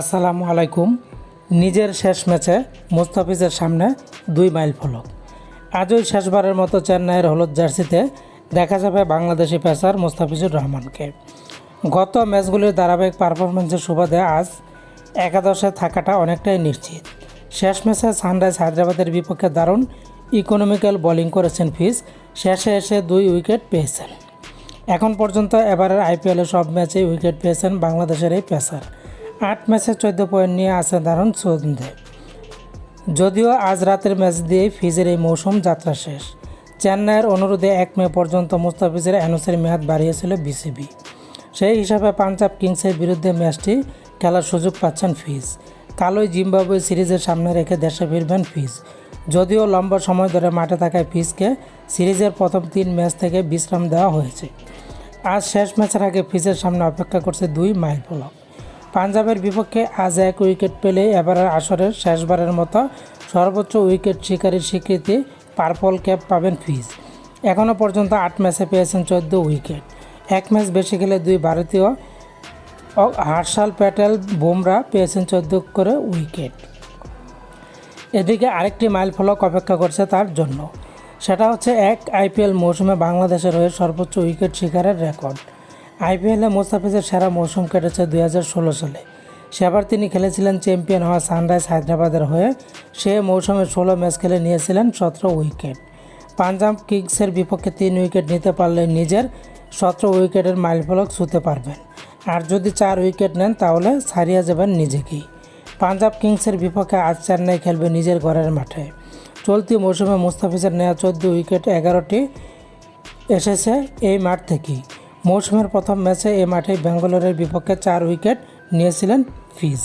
আসসালামু আলাইকুম। নিজের শেষ ম্যাচে মুস্তাফিজের সামনে দুই মাইল ফলক। আজই শেষবারের মতো চেন্নাইয়ের হলুদ জার্সিতে দেখা যাবে বাংলাদেশি পেসার মুস্তাফিজুর রহমানকে। গত ম্যাচগুলির ধারাবাহিক পারফরমেন্সের সুবাদে আজ একাদশে থাকাটা অনেকটাই নিশ্চিত। শেষ ম্যাচে সানরাইজ হায়দ্রাবাদের বিপক্ষে দারুণ ইকোনমিক্যাল বোলিং করেছেন ফিজ। শেষে এসে দুই উইকেট পেয়েছেন। এখন পর্যন্ত এবারের আইপিএলে সব ম্যাচেই উইকেট পেয়েছেন বাংলাদেশের এই পেসার। আট ম্যাচে চোদ্দ পয়েন্ট নিয়ে আছে দারুণ ছন্দে। যদিও আজ রাতের ম্যাচ দিয়ে ফিজের এই মৌসুম যাত্রা শেষ। চেন্নাইয়ের অনুরোধে এক মে পর্যন্ত মুস্তাফিজের এনওসির মেয়াদ বাড়িয়েছিল বিসিবি। সেই হিসাবে পাঞ্জাব কিংসের বিরুদ্ধে ম্যাচটি খেলার সুযোগ পাচ্ছেন ফিজ। কালোই জিম্বাবুয়ে সিরিজের সামনে রেখে দেশে ফিরবেন ফিজ। যদিও লম্বা সময় ধরে মাঠে থাকায় ফিজকে সিরিজের প্রথম তিন ম্যাচ থেকে বিশ্রাম দেওয়া হয়েছে। আজ শেষ ম্যাচের আগে ফিজের সামনে অপেক্ষা করছে দুই মাইল ফলক পাঞ্জাবের বিপক্ষে আজ এক উইকেট পেলে এবারের আসরের শেষবারের মতো সর্বোচ্চ উইকেট শিকারীর স্বীকৃতি পার্পল ক্যাপ পাবেন ফিজ এখনও পর্যন্ত আট ম্যাচে পেয়েছেন চোদ্দ উইকেট। এক ম্যাচ বেশি খেলে দুই ভারতীয় হার্শাল প্যাটেল বুমরা পেয়েছেন চোদ্দ করে উইকেট। এদিকে আরেকটি মাইল ফলক অপেক্ষা করছে তার জন্য। সেটা হচ্ছে এক আইপিএল মৌসুমে বাংলাদেশের হয়ে সর্বোচ্চ উইকেট শিকারের রেকর্ড। আইপিএলে মোস্তাফিজের সেরা মৌসুম কেটেছে দু হাজার ষোলো সালে। সেবার তিনি খেলেছিলেন চ্যাম্পিয়ন হওয়া সানরাইজ হায়দ্রাবাদের হয়ে। সে মৌসুমে ষোলো ম্যাচ খেলে নিয়েছিলেন সতেরো উইকেট। পাঞ্জাব কিংসের বিপক্ষে তিন উইকেট নিতে পারলে নিজের সতেরো উইকেটের মাইলফলক ছুঁতে পারবেন। আর যদি চার উইকেট নেন, তাহলে ছাড়িয়ে যাবেন নিজেকেই। পাঞ্জাব কিংসের বিপক্ষে আজ চেন্নাই খেলবে নিজের ঘরের মাঠে। চলতি মৌসুমে মুস্তাফিজের নেওয়া চোদ্দ উইকেট এগারোটি এসেছে এই মাঠ থেকেই। মৌসুমের প্রথম ম্যাচে এই মাঠে ব্যাঙ্গালোরের বিপক্ষে চার উইকেট নিয়েছিলেন ফিজ।